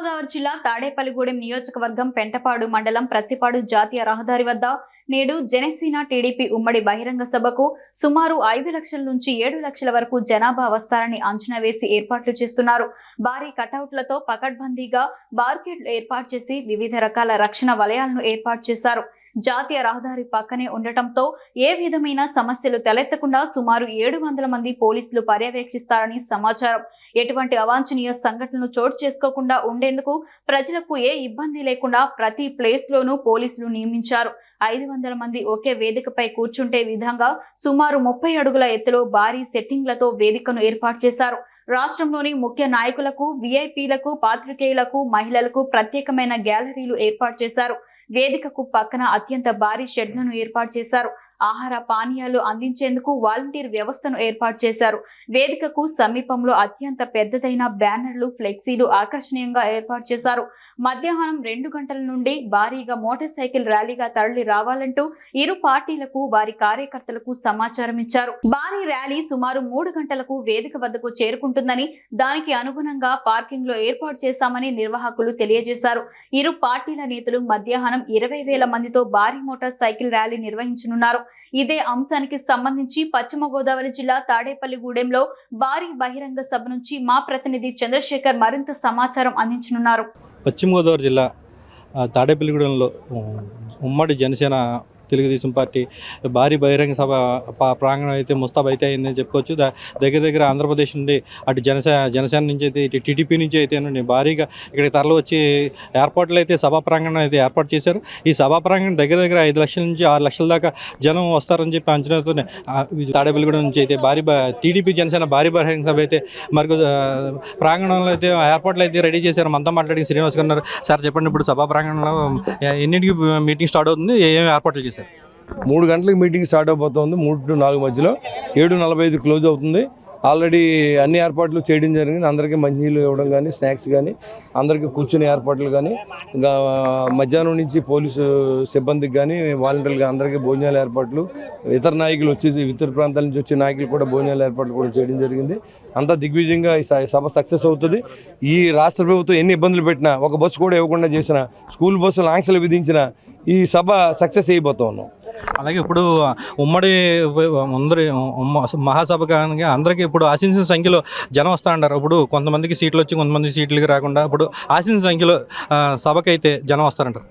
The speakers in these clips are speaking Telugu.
గోదావరి జిల్లా తాడేపల్లిగూడెం నియోజకవర్గం పెంటపాడు మండలం ప్రత్తిపాడు జాతీయ రహదారి వద్ద నేడు జనసేన టీడీపీ ఉమ్మడి బహిరంగ సభకు సుమారు ఐదు లక్షల నుంచి ఏడు లక్షల వరకు జనాభా వస్తారని అంచనా వేసి ఏర్పాట్లు చేస్తున్నారు. భారీ కటౌట్లతో పకడ్బందీగా బార్కెట్లు ఏర్పాటు చేసి వివిధ రకాల రక్షణ వలయాలను ఏర్పాటు చేశారు. జాతీయ రహదారి పక్కనే ఉండటంతో ఏ విధమైన సమస్యలు తలెత్తకుండా సుమారు ఏడు వందల మంది పోలీసులు పర్యవేక్షిస్తారని సమాచారం. ఎటువంటి అవాంఛనీయ సంఘటనలు చోటు చేసుకోకుండా ఉండేందుకు ప్రజలకు ఏ ఇబ్బంది లేకుండా ప్రతి ప్లేస్ లోనూ పోలీసులు నియమించారు. ఐదు వందల మంది ఒకే వేదికపై కూర్చుంటే విధంగా సుమారు ముప్పై అడుగుల ఎత్తులో భారీ సెట్టింగ్లతో వేదికను ఏర్పాటు చేశారు. రాష్ట్రంలోని ముఖ్య నాయకులకు విఐపీలకు పాత్రికేయులకు మహిళలకు ప్రత్యేకమైన గ్యాలరీలు ఏర్పాటు చేశారు. వేదికకు పక్కన అత్యంత భారీ షెడ్లను ఏర్పాటు చేశారు. ఆహార పానీయాలు అందించేందుకు వాలంటీర్ వ్యవస్థను ఏర్పాటు చేశారు. వేదికకు సమీపంలో అత్యంత పెద్దదైన బ్యానర్లు ఫ్లెక్సీలు ఆకర్షణీయంగా ఏర్పాటు చేశారు. మధ్యాహ్నం రెండు గంటల నుండి భారీగా మోటార్ సైకిల్ ర్యాలీగా తరలి రావాలంటూ ఇరు పార్టీలకు వారి కార్యకర్తలకు సమాచారం ఇచ్చారు. భారీ ర్యాలీ సుమారు మూడు గంటలకు వేదిక వద్దకు చేరుకుంటుందని దానికి అనుగుణంగా పార్కింగ్లో ఏర్పాటు చేశామని నిర్వాహకులు తెలియజేశారు. ఇరు పార్టీల నేతలు మధ్యాహ్నం ఇరవై వేల మందితో భారీ మోటార్ సైకిల్ ర్యాలీ నిర్వహించనున్నారు. ఇదే అంశానికి సంబంధించి పశ్చిమ గోదావరి జిల్లా తాడేపల్లిగూడెంలో భారీ బహిరంగ సభ నుంచి మా ప్రతినిధి చంద్రశేఖర్ మరింత సమాచారం అందించనున్నారు. పశ్చిమ గోదావరి జిల్లా తాడేపల్లిగూడెంలో ఉమ్మడి జనసేన తెలుగుదేశం పార్టీ భారీ బహిరంగ సభ ప్రాంగణం అయితే ముస్తాబ్ అయితే అయిందని చెప్పుకోవచ్చు. దగ్గర దగ్గర ఆంధ్రప్రదేశ్ నుండి అటు జనసేన జనసేన నుంచి అయితే ఇటు టీడీపీ నుంచి అయితే భారీగా ఇక్కడికి తరలి వచ్చి ఏర్పాట్లు అయితే సభా ప్రాంగణం అయితే ఏర్పాటు చేశారు. ఈ సభా ప్రాంగణం దగ్గర దగ్గర ఐదు లక్షల నుంచి ఆరు లక్షల దాకా జనం వస్తారని చెప్పి అంచనాతోనే ఇది తాడేపల్లిగూడెం నుంచి అయితే భారీ టీడీపీ జనసేన భారీ బహిరంగ సభ అయితే మరి ప్రాంగణంలో అయితే ఏర్పాట్లు అయితే రెడీ చేశారు. మనతో మాట్లాడి శ్రీనివాస్ గారు సార్ చెప్పండి ఇప్పుడు సభా ప్రాంగణంలో ఎన్నింటికి మీటింగ్ స్టార్ట్ అవుతుంది? ఏమేమి ఏర్పాట్లు చేశారు? మూడు గంటలకు మీటింగ్ స్టార్ట్ అయిపోతుంది మూడు టు నాలుగు మధ్యలో ఏడు నలభై ఐదు క్లోజ్ అవుతుంది. ఆల్రెడీ అన్ని ఏర్పాట్లు చేయడం జరిగింది. అందరికీ మంచినీళ్ళు ఇవ్వడం కానీ స్నాక్స్ కానీ అందరికీ కూర్చునే ఏర్పాట్లు కానీ మధ్యాహ్నం నుంచి పోలీసు సిబ్బందికి కానీ వాలంటీర్లు అందరికీ భోజనాల ఏర్పాట్లు ఇతర నాయకులు వచ్చి ఇతర ప్రాంతాల నుంచి వచ్చే నాయకులు కూడా భోజనాల ఏర్పాట్లు కూడా చేయడం జరిగింది. అంతా దిగ్విజయంగా ఈ స- సభ సక్సెస్ అవుతుంది. ఈ రాష్ట్ర ప్రభుత్వం ఎన్ని ఇబ్బందులు పెట్టినా ఒక బస్సు కూడా ఇవ్వకుండా చేసిన స్కూల్ బస్సులు ఆంక్షలు విధించిన ఈ సభ సక్సెస్ అయిపోతా ఉన్నాం. అలాగే ఇప్పుడు ఉమ్మడి అందరి ఉమ్మ- మహాసభ కానీ అందరికీ ఇప్పుడు ఆశించిన సంఖ్యలో జనం వస్తా అంటారు ఇప్పుడు కొంతమందికి సీట్లు వచ్చి కొంతమంది సీట్లకి రాకుండా ఇప్పుడు ఆశించిన సంఖ్యలో సభకైతే జనం వస్తారంటారు.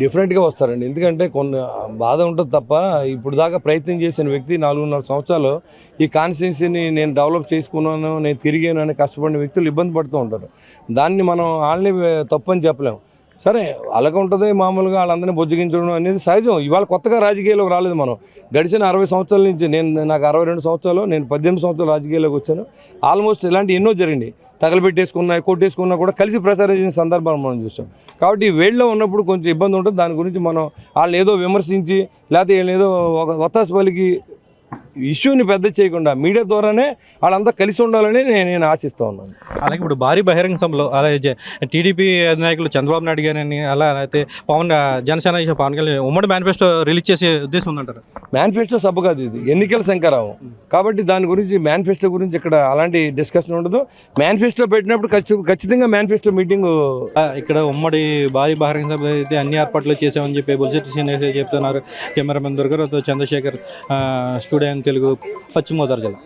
డిఫరెంట్గా వస్తారండి. ఎందుకంటే కొన్ని బాధ ఉంటుంది తప్ప ఇప్పుడు దాకా ప్రయత్నం చేసిన వ్యక్తి నాలుగున్నర సంవత్సరాలు ఈ కాన్స్టిట్యున్సీని నేను డెవలప్ చేసుకున్నాను నేను తిరిగాను అని కష్టపడిన వ్యక్తులు ఇబ్బంది పడుతూ ఉంటారు. దాన్ని మనం వాళ్ళని తప్పని చెప్పలేము సరే అలాగ ఉంటుంది మామూలుగా వాళ్ళందరినీ బొజ్జగించడం అనేది సహజం. ఇవాళ కొత్తగా రాజకీయాల్లోకి రాలేదు మనం. గడిచిన అరవై సంవత్సరాల నుంచి నేను నాకు అరవై రెండు సంవత్సరాలు నేను పద్దెనిమిది సంవత్సరాలు రాజకీయాల్లోకి వచ్చాను. ఆల్మోస్ట్ ఇలాంటి ఎన్నో జరిగినాయి. తగలబెట్టేసుకున్నా కొట్టేసుకున్నా కూడా కలిసి ప్రసారం చేసిన సందర్భాలు మనం చూసాం. కాబట్టి వేళ్ళలో ఉన్నప్పుడు కొంచెం ఇబ్బంది ఉంటుంది. దాని గురించి మనం వాళ్ళు ఏదో విమర్శించి లేకపోతే ఏదో ఒక ఒత్తాసు పలికి ఇష్యూని పెద్ద చేయకుండా మీడియా ద్వారానే వాళ్ళంతా కలిసి ఉండాలని నేను నేను ఆశిస్తూ ఉన్నాను. అలాగే ఇప్పుడు భారీ బహిరంగ సభలో అలాగే టీడీపీ నాయకులు చంద్రబాబు నాయుడు గారిని అలా అయితే పవన్ జనసేన పవన్ కళ్యాణ్ ఉమ్మడి మేనిఫెస్టో రిలీజ్ చేసే ఉద్దేశం ఉందంటారు. మేనిఫెస్టో సభ కాదు ఇది. ఎన్నికల శంకరావం. కాబట్టి దాని గురించి మేనిఫెస్టో గురించి ఇక్కడ అలాంటి డిస్కషన్ ఉండదు. మేనిఫెస్టో పెట్టినప్పుడు ఖచ్చి- ఖచ్చితంగా మేనిఫెస్టో మీటింగ్ ఇక్కడ ఉమ్మడి భారీ బహిరంగ సభ అయితే అన్ని ఏర్పాట్లు చేసామని చెప్పి బొలిశెట్టి సీనియర్ చెప్తున్నారు. కెమెరామెన్ దుర్గారావుతో చంద్రశేఖర్ ఆ, స్టూడియో తెలుగు పశ్చిమ గోదావరి జిల్లా.